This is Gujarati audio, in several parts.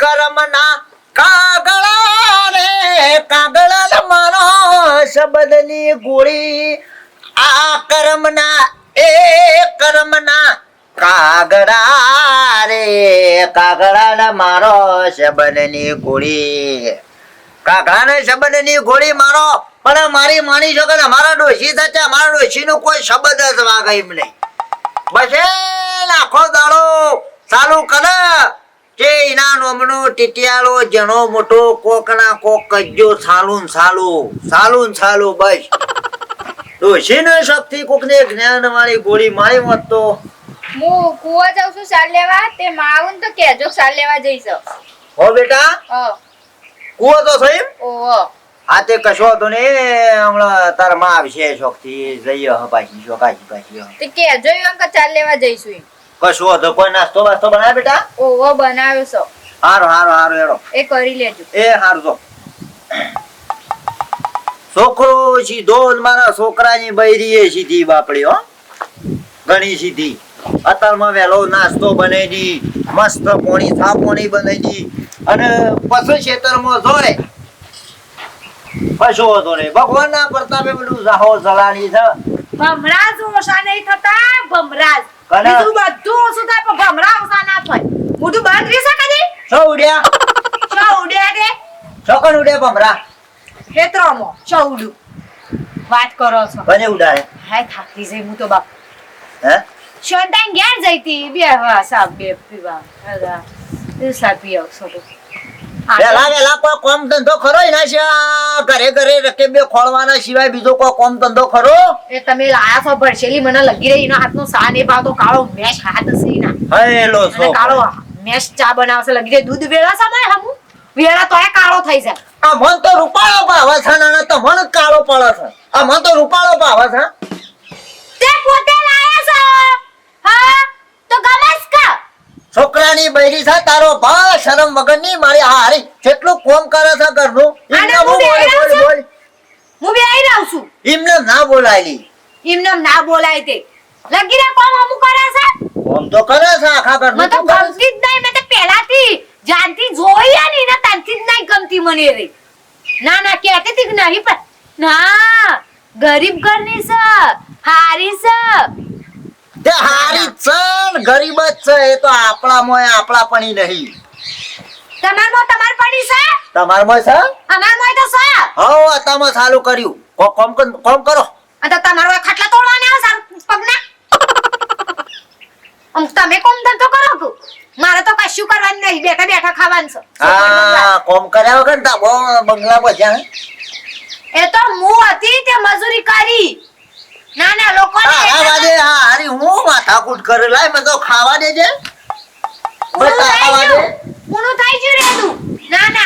કરમના કાગળા રે કાગળા મારો શબ્દની ગોળી. આ કર્મના, એ કર્મના કાગડા રે કાગડા મારો શબ્દની ગોળી. કાગડાને શબ્દની ગોળી મારો, પણ મારી માની શકે ને, મારા ડોશી મારા ડોશીનો કોઈ શબ્દ જ વાગે એમ નહીં. બસ લાખો દાડો ચાલુ કરે. કે એના નોમનો ટીટિયાળો જણો મોટો કોકના કોક કજ્જો સાલું ને સાલું. સાલું ને સાલું બસ. ડોશીને શક્તિ કોકને જ્ઞાન વાળી ગોળી મારી મત તો? હું કુવા જાઉં છું સાલ લેવા તે માવું તો કેજો સાલ લેવા જઈશ. હો બેટા? હ. કુવો તો થઈ ઓહો હા. તે કશો તો ને હમણાં તારા માં આવશે શોખથી. જઈએ હ પાછી શોકાશી પાછી તે કેજો એમ કે ચાલ લેવા જઈશું એમ. કશો હતો કોઈ નાસ્તો વાસ્તો બનાવે બેટા? ઓહો બનાવ્યો છો. હારો હારો હારો એરો એ કરી લેજો. એ હારું તો છોકરો સીધો જ મારા છોકરાની બૈરી એ સીધી બાપડી હો. ઘણી સીધી. અત્યારમાં વહેલો નાસ્તો બને દી મસ્ત પોણી થા પોણી બનાવી દી. અને પશુ ક્ષેત્રમાં જોડે પશુ હતો ને ભગવાનના પ્રતાપે બધું જાહો જલાની છે. ભમરાજ ઓછા નહીં થતા ભમરાજ? બીજું બધું ઓછું થાય? પણ ભમરા ઓછા ના થાય. મોઢું બંધ રહી શકે જી સૌ ઉડ્યા? શું ઉડ્યા કે? ચોકન ઉડ્યા ભમરા? ખેતરોમાં શું ઉડું વાત કરો છો. બને ઉડાડે? હાય થાકી જઈ હું તો બાપ. હે? શોધાઈને ઘેર જઈતી બે હા સાબ બે પીવા હગા તે સા પી આવશો તો વેલા વેલા કોઈ કોમ ધંધો ખરો? એના સિવાય ઘરે ઘરે રકે ખોળવાના સિવાય બીજો કોઈ કોમ ધંધો ખરો? એ તમે લાયા છો ભરશેલી મને લગી રહી એનો હાથનો સા ને ભાવતો કાળો મેશ હાથ હશે એના. હેલો અને કાળો મેશ ચા બનાવશે લગી રહી. દૂધ વેળા સમય હમુ? વેળા તોય કાળો થઈ જાય. આ મન તો રૂપાળો ભાવે છે ને અને તમને કાળો પડે છે. આ મન તો રૂપાળો ભાવે છે. તે પોતે લાયા છો? હા? તો ગમસ કા છોકરાની બૈરી છે તારો ભા શરમ વગરની મારી હારી. કેટલું કોમ કરે છે ઘરનું એમને હું બોલ બોલ બોલ હું બે આવી રહું છું એમને ના બોલાયલી. એમને ના બોલાય તે. લગી રે કોમ અમુ કરે છે? કોમ તો કરે છે આખા ઘર મને તો? ગમતી જ નહીં મેં તો પહેલાથી જાનથી જોઈ આ ની તાનથી જ નહીં ગમતી મને રે ના ના કહેતી તી કે નહીં પણ ના ગરીબ ઘરની છે હારી છે. તે હારી છે ગરીબ જ છે એ તો આપણામાં આપણા પણી નહીં. તમારમાં તમાર પડી છે? તમારામાં છે? અમારમાં તો છે. હો તમે ચાલુ કર્યું. કો- કોમ કોમ કરો. અને તમારો ખાટલા તોડવાને આવ સારું પગના. અમ તમે કોમ ધંધો કરો છો? મારે તો કશું કરવાનું નહીં બેઠા બેઠા ખાવાનું છે. હા કોમ કર્યા વગર તા બંગલા હે? એ તો હું હતી તે મજૂરી કરી. ના ના લોકો હા, હા, હા, અરે હું માથાકૂટ કરે? લાય ખાવા દેજે બસ ખાવા દે. પૂરું થઈ ગયું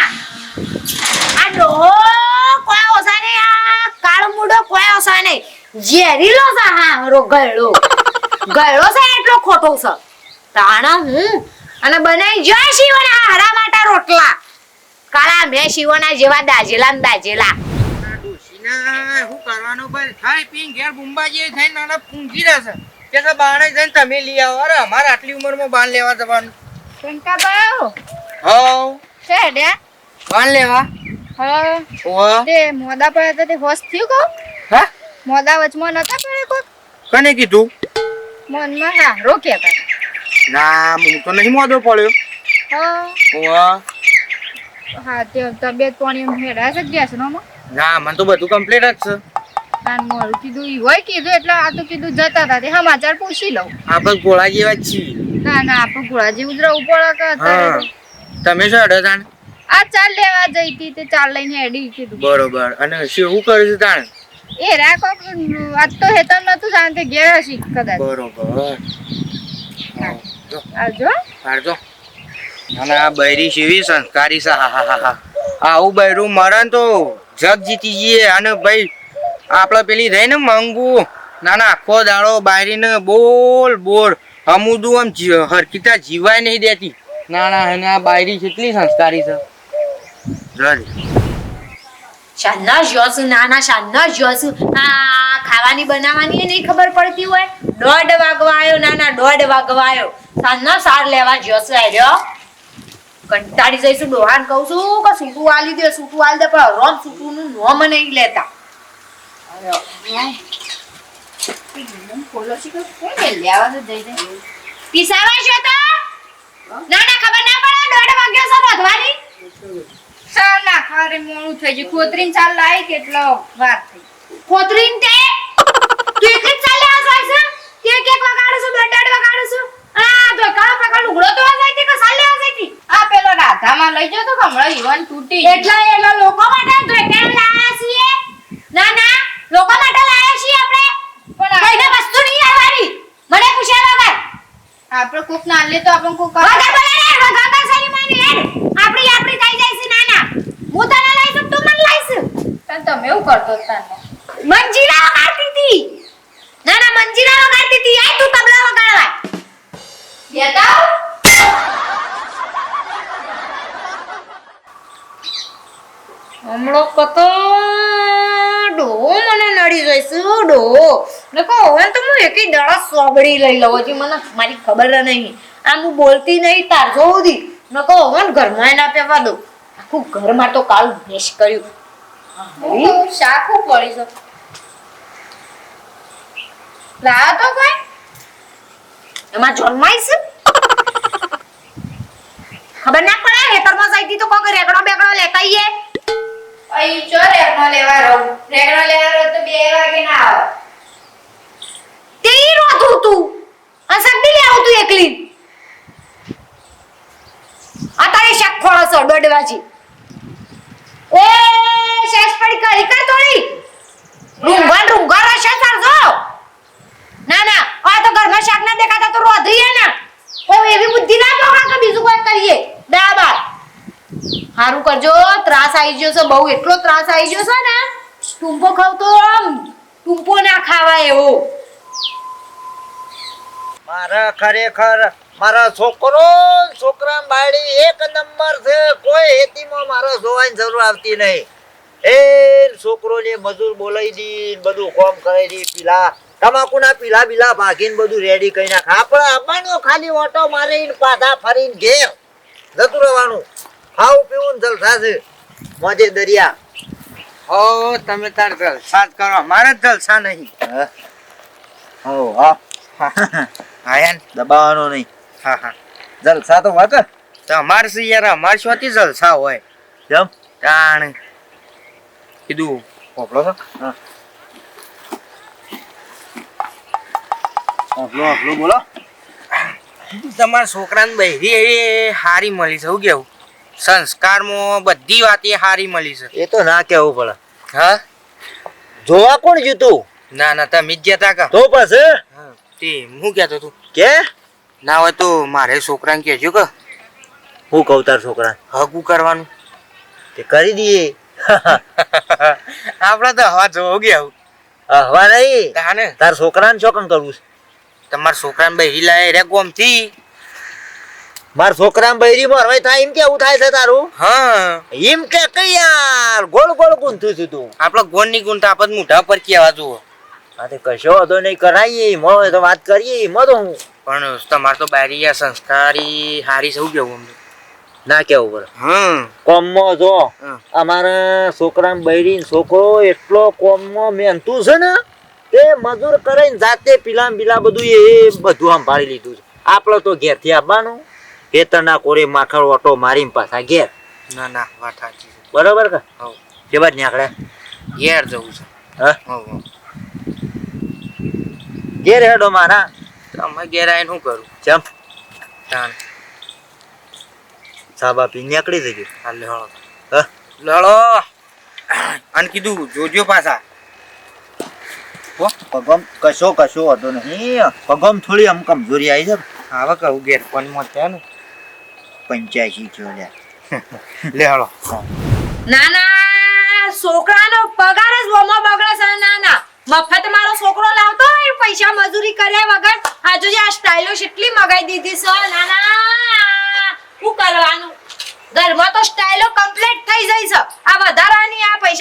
આ ડોહો કોઈ ઓસા નહીં આ કાળો મૂડો કોઈ ઓસા ઝેરીલો છે હા હરો ગયડો ગળો છે એટલો ખોટો છે. તાણા હું અને બનાવી જાય શિવના હરા માટા રોટલા. કાળા મેં શિવના જેવા દાજેલા ને દાજેલા શું કરવાનું ભાઈ? ખાઈ પીને ઘેર બુંબા જે થઈને નાના પૂંજી રહેશે. કે કે બાણે જઈને તમે લઈ આવો. અરે અમારે આટલી ઉંમરમાં બાણ લેવા જવાનું. શંકાભાઈ હવ. છે ડે બાણ લેવા? હા તે મોદા પર હતા તે હોશ થયું કો હા? મોદા વચમાં નતા પડે કો કને કીધું? મનમાં હા રોક્યા તા ના હું તો નહીં મોદો પડ્યો. હા ઓહ હા તે તબિયત પાણી હેડા છે ગેસ નો ના મને તો બધું કમ્પ્લીટ જ છે. તાન મોરું કીધું ઈ હોય કીધું એટલે આ તો કીધું જતા હતા તે સમાચાર પૂછી લઉં. આપણે ગોળા જેવા જ છીએ. ના ના આપણે ગોળા જેવું જ રહેવું પડે કે હા. અત્યારે તમે શું અડો તાણ? આ ચાલ લેવા જઈ હતી તે ચાલ લઈને હેડી કીધું. બરોબર. અને શું શું કરે છે તાણ? એ રાખો આજ તો હેતર નતું જાણતે ઘેર હશી કદાચ. બરોબર. હા, જો. આવજો. અને આ બૈરી શેવી સંસ્કારી છે હા હા હા હા. આવું બૈરું મરણ તો. જગ જીતી જઈએ અને ભાઈ, આપણે પેલી રહી ને મંગુ. ના ના આખો દાડો બાયરીને બોલ બોલ. અમુદું આમ હરકીતા જીવાય નહીં દેતી. ના ના અને આ બાયરી કેટલી સંસ્કારી છે. જજ શાના નાના શાના જોશું આ ખાવાની બનાવવાની નહીં ખબર પડતી હોય? દોઢ વાગવા આવ્યો, નાના દોઢ વાગવા આવ્યો. સાંજનો સાર લેવા જોશું આર્યો કંટાળી જઈશું ડોહાન કહું છું. કે સૂટું આલી દે સૂટું આલી દે પણ રોમ સૂટું નું નોમ નહીં લેતા. ખોલો છે કે કોને લેવા તો પીસાવા છો તો? ના ના ખબર ના પડે દોઢ વાગ્યો છે રોધવાની ચાલ ના ખરે મોડું થઈ ગયું. ખોતરીને ચાલ લાવી કેટલો વાર થઈ કોતરીન તે? તું એક જ ચાલે આ કે કેક વગાડું છું દોઢ દોઢ વગાડું છું? આ તો કાળા પ્રકાર લુગડો તો આ જાય કે ચાલે આ જાય આ પેલો રાધામાં લઈ જતો કે હમણાં યુવાન તૂટી એટલે એટલા લોકો માટે લાયા છીએ? ના ના લોકો માટે લાયા છીએ આપણે. પણ કોઈને વસ્તુ નહીં આવવાની. મને પૂછ્યા વગર. આપણે કોક ના લે તો આપણે કોક વગર બોલે ને વગર સરી માની હેડ. આપણી આપણી થઈ જાય છે નાના હું તને તું મને લઈશ. પણ તમે એવું કરતો મંજીરા વગાડતી હતી. ના ના મંજીરા વગાડતી હતી. આય તું તબલા વગાડવા. હમણો કતો ડો મને નડી જઈશ ડો. દેખો હવે તો હું એકેય દાડા સોબડી લઈ લઉં હજી મને મારી ખબર નહીં. આમ હું બોલતી નહીં તાર જોઉદી નકો હવે ઘરમાં ના પેવા દઉં. આખું ઘરમાં તો કાલ મેશ કર્યું. શાખું પડી છે લાવ તો કોઈ. એમાં જન્માઈશ? ખબર ના પડે હેતરમાં જઈતી તો કોક રેગડો બેગડો લેતા આઈએ. અહીં ચો રેગનો લેવા રહો રેગનો લેવા રહો તો બે વાગે ના આવો. તે રોતું તું. આ સગડી લે આવું તું એકલી. અત્યારે શાક ખોળો છો દોઢ વાજી એ શેષ પડી કરી કર થોડી રૂંગા રૂંગણ રહેશે તારજો ના ના, આ તો ઘરમાં શાક ના દેખાતા તો રોધીએ ને. કોઈ એવી બુદ્ધિ ના પકડા કે બીજું કોઈ કરીએ. બરાબર. હારું કરજો, ત્રાસ આવી ગયો છે, બહુ એટલો ત્રાસ આવી ગયો છે ને ટૂંપો ખાવ તો આમ ટૂંપો ના ખાવાય એવો. મારા ખરેખર, મારા છોકરો, છોકરા બાળી એક નંબર છે, કોઈ હેતીમાં મારો જોવાની જરૂર આવતી નહીં. એ છોકરોને મજૂર બોલાવી દી, બધું કોમ કરાવી દી, પીલા તમાકુના પીલા બીલા ભાગીને બધું રેડી કરી નાખ. આપણે આવવાનું ખાલી ઓટો મારીને પાછા ફરીને ઘેર જતું રહેવાનું. ખાવું પીવું જલસા છે. મોજે દરિયા. હો તમે તાર જલસા જ કરો. મારે જલસા નહીં. હા. હો હા. દબાવવાનો નહીં. હા હા. જલસા તો વાત તમારે શું યાર અમારે શોથી જલસા હોય. જમ તાણ. કીધું. પોપડો છો? હા. બોલો. તમારા છોકરાને બહેરી એવી હારી મળી છે હું કેવું? સંસ્કારમાં બધી વાત એ હારી મળી છે. એ તો ના કેવું પડે. હા? જોવા કોણ જીતું ના ના તમે જ જતા કા? તો પછી? તે હું કહેતો તું કે? ના હોય તો મારે છોકરાને કહેજો કે. હું કહું તાર છોકરા? હગું કરવાનું? તે કરી દઈએ. આપણે તો હવા જોવું ગયા હવા નહીં. તાર છોકરાને ચોકન કરવું છે. તમારા છોકરાને બૈરી લાય રે ગોમથી. માર છોકરાને બૈરી મરવાય થાય એમ કેવું થાય છે તારું? હા. એમ કે કઈ યાર ગોળ ગોળ ગુંથું છું તું. આપણે ગોળની ગુંઠ આપણે મોઢા પર કહેવા જુઓ. હા તે કશો વાંધો નહીં કરાઈએ મળે તો વાત કરીએ એમાં તો હું. પણ તમારે તો બારી સંસ્કારી હારી સૌ કેવું અમને ના કેવું પડે. હમ. કોમમાં જો. અમારા છોકરા બૈરી છોકરો એટલો કોમમાં મેનતું છે ને કે મજૂર કરીને જાતે પીલા બીલા બધું એ બધું સંભાળી લીધું છે. આપણે તો ઘેરથી આવવાનું. ખેતરના કોરે માખણ ઓટો મારીને પાછા ઘેર. ના ના વાત સાચી બરોબર કે? હવ. કે બાદ નીકળે? ઘેર જવું છે. હા? ઘેર હેડો મારા. તમે ઘેર આવીને શું કરું? ચમ. તાણ. સાબા પી નીકળી જજો. હા લડો હા? લડો અને કીધું જોજો પાછા. પગમ કશો કશો હતો નહીં. પગમ થોડી આમ કમજોરી આવી છે. હવે કહું પણ મત થયા ને. પંચ્યાસી થયો લ્યા. લે હળો ના ના છોકરાનો પગાર જ વમો બગડે છે ના ના. મફત મારો છોકરો લાવતો હોય પૈસા મજૂરી કર્યા વગર. આ જે આ સ્ટાઇલો કેટલી મગાઈ દીધી છે ના ના. શું કરવાનું? ઘરમાં તો સ્ટાઇલો કમ્પ્લીટ થઈ જાય છે. આ વધારાની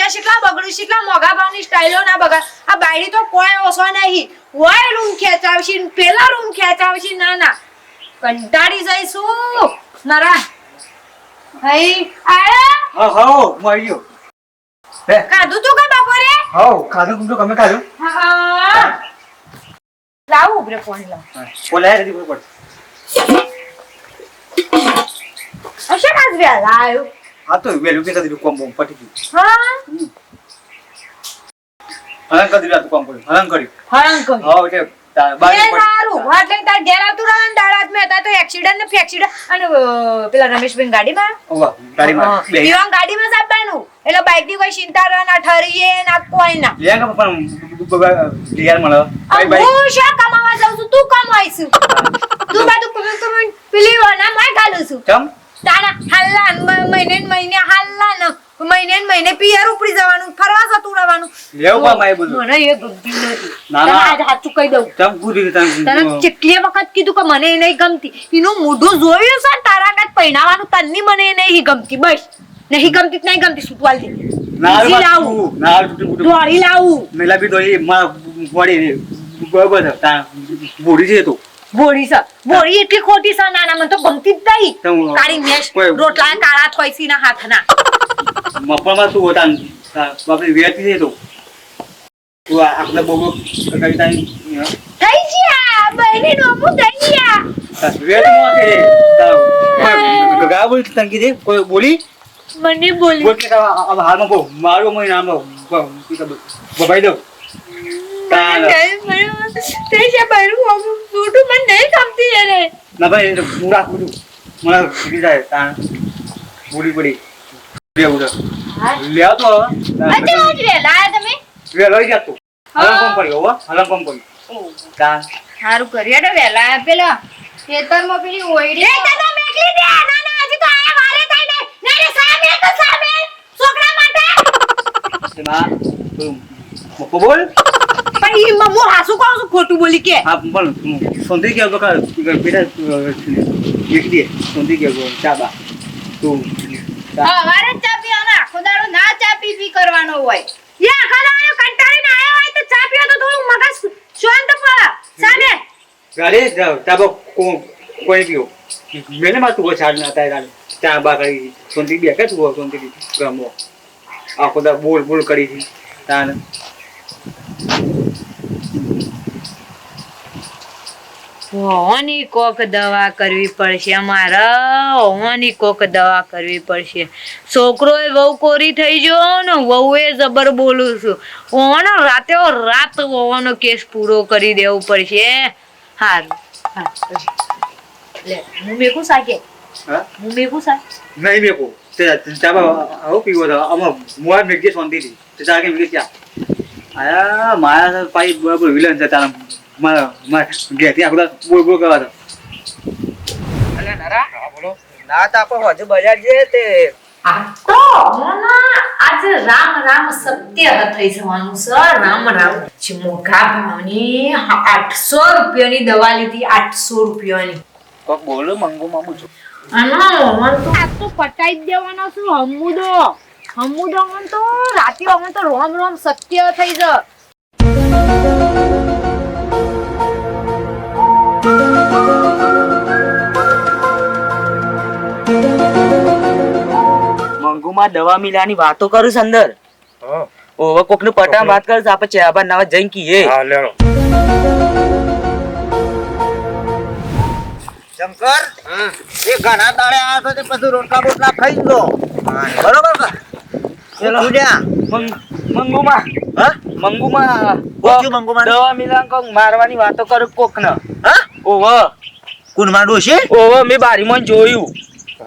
આ શીખલા બગડ્યું શીખલા મોંઘા ભાવની સ્ટાઈલો ના બગા આ બાયડી તો કોઈ ઓછો નહીં. હોય રૂમ ખેંચાવશે પેલા રૂમ ખેંચાવશે ના ના. કંટાળી જઈશું. નરા. હઈ આયો? હા હા મળી ગયો. બે. ખાધું તું કે બપોરે? હા ખાધું તો તમે ખાધું? હા લાવ ઉભરે ફોન લાવ. બોલાય નથી પડ અશે કાજ વ્યા આયો હા વેલું કે કદી કોમ બોમ પટી ગયું હા હા એટલે તા- બાજુ એ પડી. સારું એટલે તાર ઘેર આવતું રહે ને દાડાત મેં હતા તો એક્સિડન્ટ ને ફેક્સિડન્ટ અને અ, પેલા રમેશભાઈ ગાડીમાં? ગાડીમાં. બે. પીવા ગાડીમાં જ આપવાનું એટલે બાઇકની કોઈ ચિંતા રહે ના ઠરીએ ના કોઈ ના. લે કે પણ લિયાર મળે. આ બાઈ બાઈ હું શા કમાવા જાઉં છું? તું કમાઈશું. તું પેલી વાના ઘાલું છું. ચમ? તારા હાલ્લા મહિને મહિને હાલ્લા ન મહિને મહિને પિયર ઉપડી જવાનું ફરવા જતું રહેવાનું. લેવું બધું. મને એ ગમતી નથી. ના, ના. આજ હાચું કહી દઉં. તને કેટલી વખત કીધું કે મને એ નહીં ગમતી. એનું મોઢું જોયું છે તારા કાચ પહેણાવાનું તન્ની મને એ નહીં ગમતી. બસ. નહીં ગમતી નહીં ગમતી સુટવાલ દે નાળ લાવું. નાળ લાવું. મેલા બી દોડી માં પડી બરાબર તા બોડી છે તો. બોડી છે બોડી એટલી ખોટી છે નાના મને તો ગમતી જ નહીં તારી મેશ રોટલા કાળા થોઈસી ના હાથના. મફળમાં શું હોતા બાપરે વેચી છે તો. તું આપણે બહુ કવિતા થઈ ગયા બહેની નોમું થઈ ગયા. વેચમાં છે. ગા બોલી કોઈ મને બોલી. બોલ કે હાલમાં મારું મને નામ બબાઈ દો ના ભાઈ પૂરા પૂરું મને ભૂલી જાય પૂરી પડી. લેવું તો વેલા વેલો જ તું. હલમ કોમ પડી હો હલમ કોમ પડી. તાર સારું કરીએ વહેલા આયા પેલા. ખેતરમાં પેલી ઓયડી એ દાદા મેકલી દે ના ના હજી તો આયા વારે થાય ને નહીં રે સામે તો સામે. છોકરા માટે. એમાં બોલ. પણ ઈ મ- હાસુ કહું છું ખોટું બોલી કે હા પણ સોંધી ગયા તો કા બેટા એક દે સોંધી ચાબા તું સવારે જ ચા આખો દાડો ના ચા પી પી કરવાનો હોય યા આખા દાડો કંટાળીને આયો હોય તો ચા પીવો તો થોડું મગજ શાંત પડે સામે ગાડી ચાબા કોઈ પીઓ મેને માં તું છાડ ના થાય ચા બા કરી સોંધી બે કે તું સોંધી ગમો આખો દા બોલ બોલ કરી તાન હોવાની કોક દવા કરવી પડશે અમારે. હોવાની કોક દવા કરવી પડશે. છોકરો એ વહુ કોરી થઈ ગયો ને વહુ એ જબર બોલું છું. હોવાનો રાતે રાત હોવાનો કેસ પૂરો કરી દેવું પડશે. હારું હા લે હું મેકું સાકે હું? મેકું સાક નહીં મેકું. તે ચાબા આવું પીવો તો આમાં મુઆ મેગી સોંધી હતી તે જાગે મેગી ચા આયા માયા પાઈ બરાબર વિલન છે તારા મારા મારા ઘેરથી બોલ બોલ કરવા તો અલે નરા. બોલો. ના તો આપણે હજુ બજાર જઈએ તે. તો આજે રામ રામ સત્ય થઈ જવાનું સર રામ રામ. મોઘા ભાવની આઠસો રૂપિયાની દવા લીધી આઠસો રૂપિયાની. કોક બોલો મંગુ મામુ છું. આનો મન તો આ તો પટાઈ જ દેવાનો છું હમુદો મન તો રાતે અમે તો રોમ રોમ સત્ય થઈ જ. મંગુમાં દવા મિલાની વાતો કરું છું અંદર. ઓવે કોકનું પટાણ વાત કરું છું આપણે ચેબા નવા જઈને કીએ. હા લેરો શંકર એ ઘણા દાડે આવ્યો તો તે પછી રોટલા બોટલા ખાઈ જ લો. બરોબર ચલો. ઉડ્યા. મંગ- મંગુમાં. હા? મંગુમાં. થયું મંગુમાં? દવા મિલાન કોક મારવાની વાતો કરું કોક ને હા? ઓવે. કુનમાં ડોશી ઓવે મેં બારીમાં જોયું.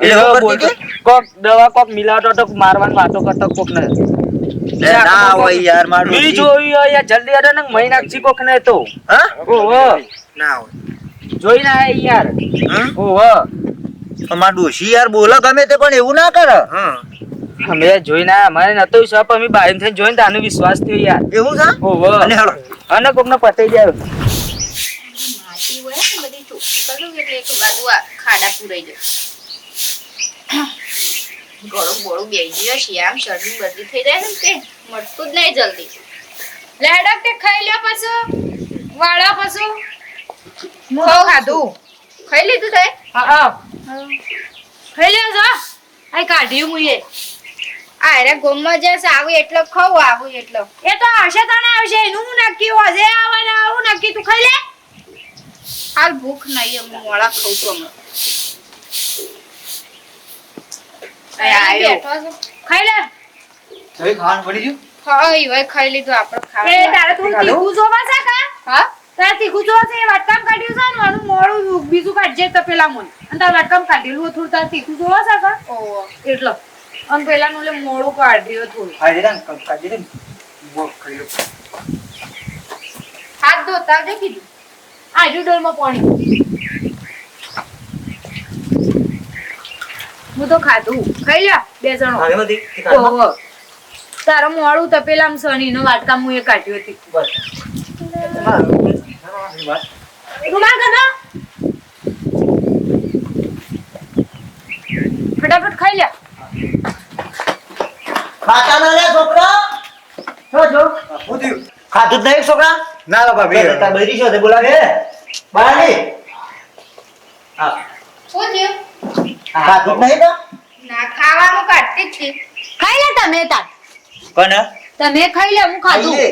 એ એ એવું કરતી બોલતો, હતી? કોક દવા કોક મિલાવતો તો મારવાની વાતો કરતો કોક ને ના હોય યાર મારું મેં જોયું યાર જલ્દી અરે ને મહિનાક્ષી કોક ને તો. હા? ઓવે. ના હોય. જોઈને આયા યાર. હમ? ઓવે. ડોશી યાર બોલે ગમે તે પણ એવું ના કરે. હા. અમે જોઈ ના મને નતો વિશ્વાસ પણ અમે બાયન થઈને જોઈને તાનો વિશ્વાસ થયો યાર. એવું છે? ઓવે અને હેડો અને કોકને પતાઈ જાય. માટી હોય ને બધી ચોખ્ખી કરી એટલે એક બાજુ ખાડા પુરાઈ જાય ગળું બોળું બેસી જશે આમ શરદી બદલી થઈ જાય ને તે મળતું જ નહીં જલ્દી લેડક તે ખાઈ લ્યો પછી વાળા પછી ખાવ ખાધું ખાઈ લીધું તે હા હા. ખાઈ લ્યો જા. આ કાઢ્યું આ અરે ગોમમાં જસ આવું એટલો ખાવું આવું એટલો. એ તો હશે તને આવશે એનું નક્કી હોય જે આવે ને આવું નક્કી તું ખાઈ લે. હાલ ભૂખ નહીં હું મોળા ખાઉં છું હમણાં. ખાઈ લે હવે ખાવાનું પડી ગયું? હા ઈવોય ખાઈ લીધું આપણે એ તારે થોડું તીખું જોવા છે કા? હા? તારે તીખું જોવા છે એ વાટકામ કાઢ્યું છે ને મારું મોડું બીજું કાઢજે તો પેલા મોન. અને તારે વાટકામ કાઢેલું થોડું તારે તીખું જોવા છે કા? એટલો. અને પેલા નું એટલે મોડું કાઢ્યું થોડું હા જરા કાઢી દે બહુ ખાઈ હાથ ધોતા આવજે કીધું. આજુ ડોલમાં પાણી. હું તો ખાધું. ખાઈ લ્યા બે જણો. હવે નથી? ઓહો. તારો મોડું તપેલા સની નો વાટકામ હું એ કાઢ્યું હતી. બસ. તમારું વાત. ફટાફટ ખાઈ લ્યા ખાતા ના રે છોકરા? છો છો શું થયું? નહીં છોકરા? ના લા ભાભી. તાર બૈરી છો તે બોલાવે. બહાર હા. શું થયું? નહીં તો? ના ખાવાનું કાઢતી જ ખાઈ લે તમે તાર. કોને? તમે ખાઈ લે હું ખાધું. ખાઈએ.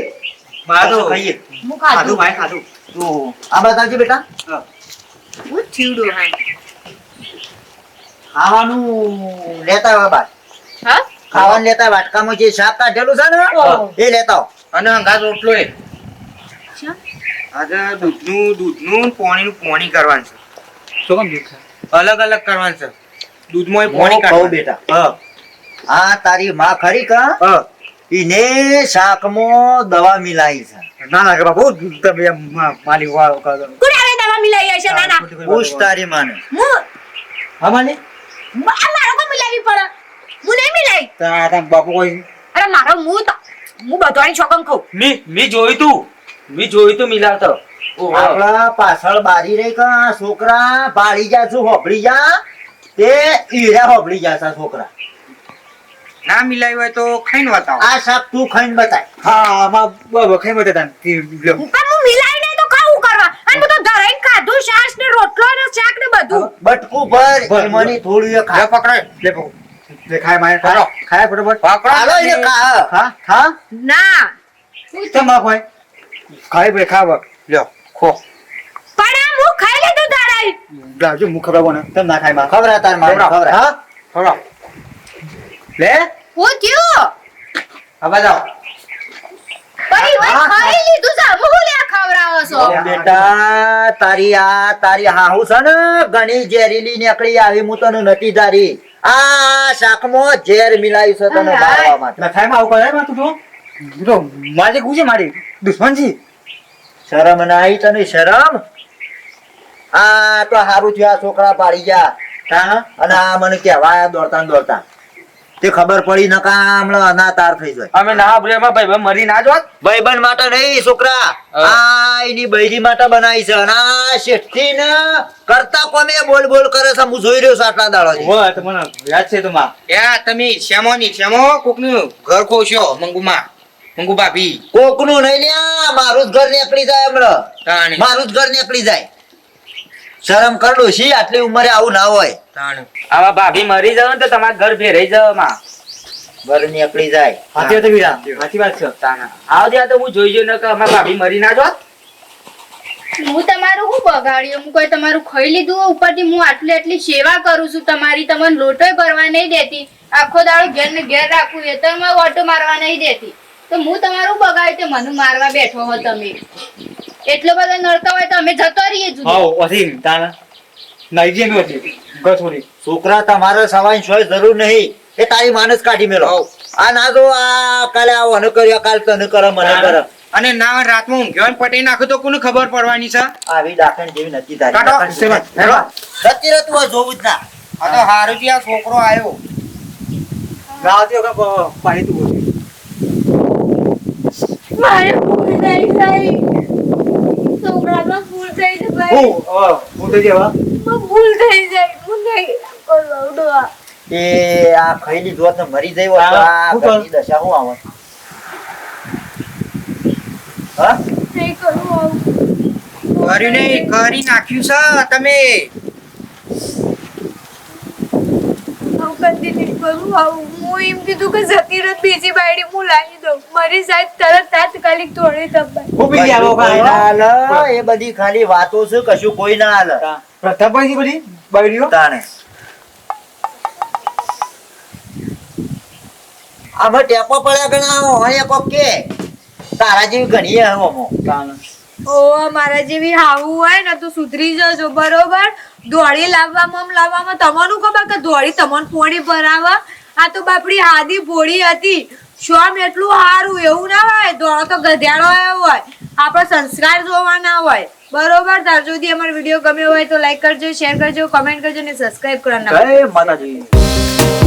ખાઈએ. હું ખાધું. ખાધું ભાઈ ખાધું. તું આ બતાવજે બેટા. હા. હા ખાવાનું લેતા હા? ખાવાનું લેતા વાટકામાં જે શાક કાઢેલું છે ને એ લેતા અને અંગાજ રોટલો એ? આજે દૂધનું દૂધનું પાણીનું પોણી કરવાનું છે. શું કામ છે અલગ અલગ કરવાનું છે. દૂધમાં પાણી કહું બેટા. હા. આ તારી માં ખરી કા હા. ઈને શાકમાં દવા મિલાઈ છે. ના ના બાપુ તમે મારી વાળ કરો કોણ આવે દવા મિલાઈ છે ના ના પૂછ તારી માને. હું? હા માને મ- મારો કો મિલાવી પડે? હું નહીં મિલાઈ. તા તા બાપુ કોઈ અરે મારો હું તો હું બધાની છોકમ ખાઉં મી મી જોયું તું? મી જોયું તું મિલાવતો. આપણા પાછળ બારી રહી કા છોકરા પાડી જા છું હોપડી જા. તે ઈરા હોપડી જા છે છોકરા. ના મિલાયું હોય તો ખાઈને બતાવ આ શાક તું ખાઈને બતાય. હા આમાં બાબા ખાઈ બતાય તાન. તી લ્યો. પણ હું મિલાઈ નહીં તો ખાવું કરવા? અને હું તો ધરાઈને ખાધું શાસ ને રોટલો ને શાક ને બધું. બટકું ભર એમાંની થોડું એ લે ખા પકડો લે બાપુ લે મારે હાલો. ખાય. ફટાફટ. હાલો પકડો ખા. હા? હા ના. કેમ આ કોઈ ખાય ભાઈ ખાવ લ્યો ખો. પણ આ હું ખાઈ લીધું ધરાઈ લાવજો મુખ ખબર કોને તેમ ના ખાયમાં ખવરા તાર મારે ખવડાવ. હા. ખવડાવ. લે? હું થયું? આવા જાઓ. ભાઈ ભાઈ ખાઈ લીધું છે. હું લે ખવડાવો છો? બેટા તારી આ તારી હાહુ છે ને? ઘણી ઝેરીલી નીકળી આવી હું તને નથી ધારી. આ શાકમાં ઝેર મિલાયું છે તને મારવા માટે. ના માં આવું કરે તું તો તું મારી ગુજે મારી? દુશ્મન છી શરમ નાઈ તને શરમ? આ તો હારું થયું આ છોકરા પાડી ગયા. હા અને આ મને કહેવા આયા દોડતા દોડતા. તે ખબર પડી નકા અનાતાર થઈ જાય. અમે ના ભૂલે ભાઈ ભાઈ મરી ના જોત? ભાઈબંધ માટે નહીં છોકરા. હા. આ એની બૈરી માટે બનાવી છે. અને આ શેઠી ને કરતા કોમે બોલ બોલ કરે છે? હું જોઈ રહ્યો છું આટલા દાડો વાહ તો મને યાદ છે તો માં તમે શ્યામો ની શ્યામો કોકનું ઘર ખોશ્યો મંગુમાં. મંગુ ભાભી કોકનું નહીં લ્યા મારું જ ઘર નીકળી જાય હમણાં. મારું જ ઘર નીકળી જાય. શરમ કરડું છી આટલી ઉંમરે આવું ના હોય. તાણે. આવા ભાભી મરી જાવ ને તો તમારા ઘર ફેરાઈ જાવમાં ઘર નીકળી જાય. હાથી વાત વીરા હાથી વાત છે. તાના આવ દે તો હું જોઈ જોઈ ન કે અમાર ભાભી મરી ના જોત હું તમારું હું બગાડ્યું? હું કોઈ તમારું ખાઈ લીધું ઉપરથી હું આટલી આટલી સેવા કરું છું તમારી તમને લોટોય ભરવા નહીં દેતી. આખો દાડો ઘેર ને ઘેર રાખું એ તો મેં ઓટો મારવા નહીં દેતી. તો હું તમારું બગાડ્યું તે મને મારવા બેઠો હો તમે. એટલો બધો નડતો હોય તો અમે જતો રહીએ છું હા ઓસીન તાના હતી છોકરા તમારે સવાઈ સોય જરૂર નહીં. એ તારી માનસ કાઢી મેલો. આ ના જો આ કાલે આવો ને કર્યો કાલે તને કરે મને કરે. અને ના રાતમાં ઊંઘ્યો ને પટી નાખું તો કોને ખબર પડવાની છે? આવી દાખલ જેવી નથી તારી. કાઢો. સેવા. હોય જોવું જ ના. આ તો હારું આ છોકરો આવ્યો ગાવતી પાણી તું બોલ. મારે છોકરામાં ભૂલ થઈ ગઈ ભાઈ. હું? હું તો જેવા ભૂલ થઈ જાય હું નહીં. કરવાનું ડોહા. એ આ ખાઈ જોત ને મરી જઈ હોત આ ઘરની દશા હું આવત હા? નહીં કરવું આવું. કર્યું કરી નાખ્યું છે તમે. આવું કરું આવું. હું એમ કીધું કે જતી રત બીજી બાયડી હું લાવી દઉં. મારી સાહેબ તરત તાત્કાલિક તોડી તબાઈ ના એ બધી ખાલી વાતો છે કશું કોઈ ના હાલ. પ્રથમ પછી બધી બાયડીઓ? તાણે. આમાં ટેપો પડ્યા ગણા હોય કોક કે. તારા જેવી ઘણી હે આમાં. ઓ મારા જેવી હાવું હોય ને તો સુધરી જજો, બરોબર? દોડી લાવવામાં લાવવામાં તમારું ખબર કે દોડી તમને પોણી ભરાવા? આ તો બાપડી હાદી ભોળી હતી. શોમ એટલું સારું એવું ના હોય. દોડો તો ગધેડો આવ્યો હોય. આપણો સંસ્કાર જોવા ના હોય. બરોબર? તાર સુધી અમારો વીડિયો ગમ્યો હોય તો લાઈક કરજો શેર કરજો કમેન્ટ કરજો અને સબસ્ક્રાઇબ કરવાનું ના